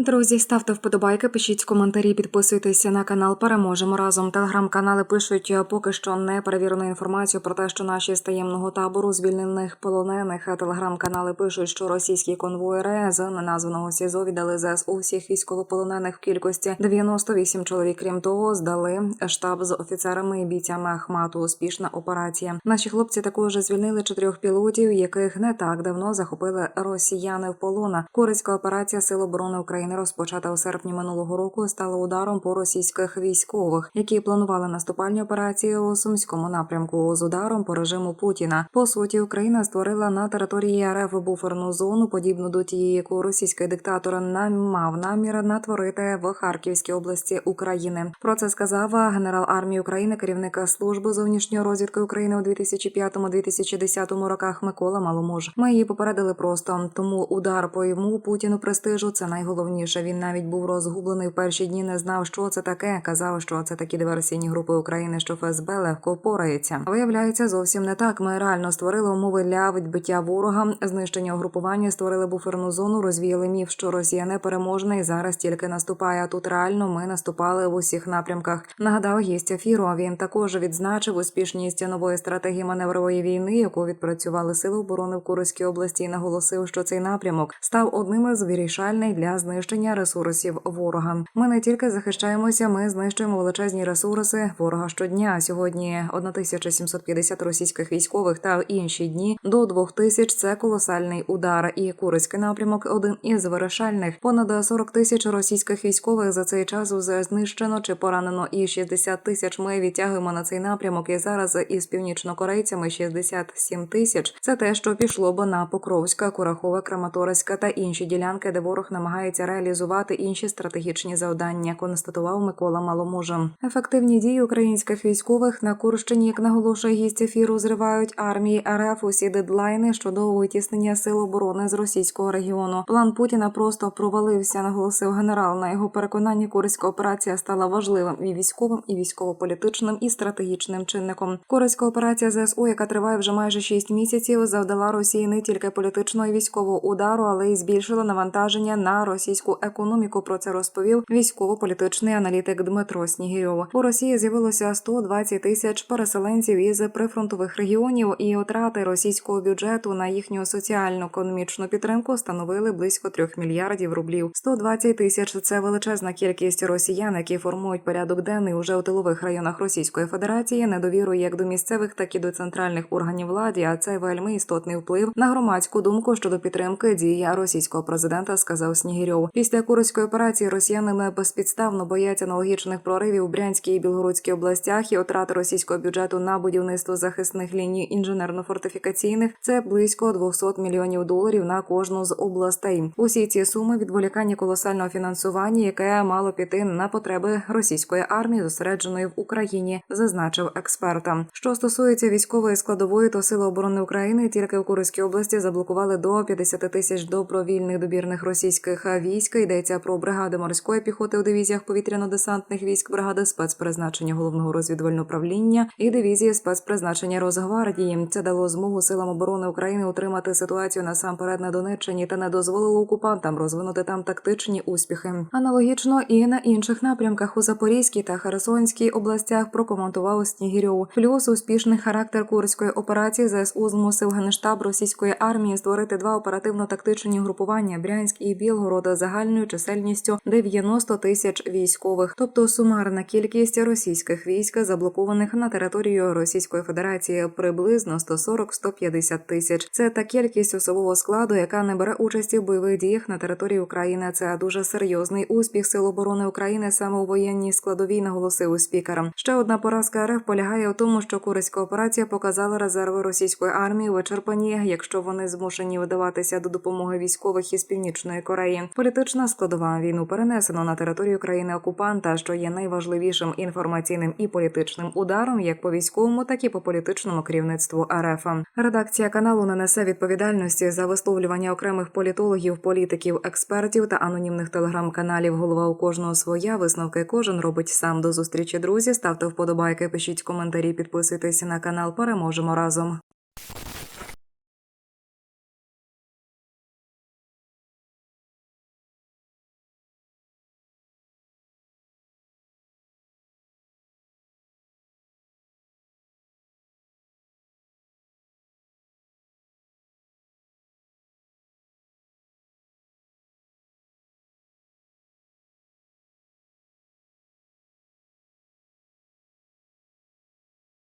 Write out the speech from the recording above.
Друзі, ставте вподобайки, пишіть коментарі, підписуйтеся на канал. Переможемо разом. Телеграм-канали пишуть поки що не перевірену інформацію про те, що наші з таємного табору звільнених полонених. Телеграм-канали пишуть, що російські конвоїри з неназваного СІЗО віддали ЗСУ всіх військовополонених в кількості 98 чоловік. Крім того, здали штаб з офіцерами і бійцями Ахмату. Успішна операція. Наші хлопці також звільнили чотирьох пілотів, яких не так давно захопили росіяни в полона. Корейська операція Сил оборони України, розпочата у серпні минулого року, стала ударом по російських військових, які планували наступальні операції у сумському напрямку з ударом по режиму Путіна. По суті, Україна створила на території РФ буферну зону, подібну до тієї, яку російський диктатор мав намір натворити в Харківській області України. Про це сказав генерал армії України, керівник служби зовнішньої розвідки України у 2005-2010 роках Микола Маломуж. Ми її попередили просто тому удар по йому Путіну престижу це найголовніше. Він навіть був розгублений в перші дні. Не знав, що це таке. Казав, що це такі диверсійні групи України, що ФСБ легко впорається. Виявляється, зовсім не так. Ми реально створили умови для відбиття ворога, знищення угрупування, створили буферну зону, розвіяли міф, що Росія не переможна і зараз тільки наступає. А тут реально ми наступали в усіх напрямках. Нагадав гість ефіру. Він також відзначив успішність нової стратегії маневрової війни, яку відпрацювали сили оборони в Курській області, і наголосив, що цей напрямок став одним із вирішальних для знищення ресурсів ворога. Ми не тільки захищаємося, ми знищуємо величезні ресурси ворога щодня. Сьогодні 1750 російських військових та в інші дні до 2000 – це колосальний удар. І Курський напрямок один із вирішальних. Понад 40 тисяч російських військових за цей час уже знищено чи поранено, і 60 тисяч ми відтягуємо на цей напрямок. І зараз із північнокорейцями 67 тисяч. Це те, що пішло б на Покровська, Курахове, Краматорська та інші ділянки, де ворог намагається реалізувати інші стратегічні завдання. Констатував Микола Маломожа. Ефективні дії українських військових на Курщині, як наголошує гість ефіру, зривають армії РФ усі дедлайни щодо витіснення сил оборони з російського регіону. План Путіна просто провалився, наголосив генерал. На його переконанні Курська операція стала важливим і військовим, і військово-політичним, і стратегічним чинником. Курська операція ЗСУ, яка триває вже майже 6 місяців, завдала Росії не тільки політичного і військового удару, але й збільшила навантаження на російську економіку. Про це розповів військово-політичний аналітик Дмитро Снігирьов. У Росії з'явилося 120 тисяч переселенців із прифронтових регіонів, і отрати російського бюджету на їхню соціально-економічну підтримку становили близько 3 мільярдів рублів. 120 тисяч це величезна кількість росіян, які формують порядок денний уже у тилових районах Російської Федерації, недовіру як до місцевих, так і до центральних органів влади. А це вельми істотний вплив на громадську думку щодо підтримки дії російського президента, сказав Снігірьов. Після Курської операції росіянами безпідставно бояться аналогічних проривів у Брянській і Білгородській областях і отрати російського бюджету на будівництво захисних ліній інженерно-фортифікаційних це близько 200 мільйонів доларів на кожну з областей. Усі ці суми відволікання колосального фінансування, яке мало піти на потреби російської армії, зосередженої в Україні, зазначив експерта. Що стосується військової складової, то сили оборони України тільки в Курській області заблокували до 50 тисяч добровільних добірних російських військ. Йдеться про бригади морської піхоти у дивізіях повітряно-десантних військ, бригади спецпризначення головного розвідувального управління і дивізії спецпризначення Росгвардії. Це дало змогу силам оборони України утримати ситуацію насамперед на Донеччині та не дозволило окупантам розвинути там тактичні успіхи. Аналогічно і на інших напрямках у Запорізькій та Херсонській областях прокоментував Снігірьов. Плюс успішний характер Курської операції ЗСУ змусив генштаб російської армії створити два оперативно-тактичні групування Брянськ і Білгород загальною чисельністю 90 тисяч військових, тобто сумарна кількість російських військ, заблокованих на територію Російської Федерації, приблизно 140-150 тисяч. Це та кількість особового складу, яка не бере участі в бойових діях на території України. Це дуже серйозний успіх Сил оборони України саме у воєнній складовій, наголосив спікер. Ще одна поразка РФ полягає у тому, що Курська операція показала резерви російської армії вичерпані, якщо вони змушені видаватися до допомоги військових із північної Кореї. Політична складова війну перенесено на територію країни окупанта, що є найважливішим інформаційним і політичним ударом, як по військовому, так і по політичному керівництву РФ. Редакція каналу не несе відповідальності за висловлювання окремих політологів, політиків, експертів та анонімних телеграм-каналів. Голова у кожного своя висновки кожен робить сам. До зустрічі друзі. Ставте вподобайки, пишіть коментарі, підписуйтесь на канал. Переможемо разом.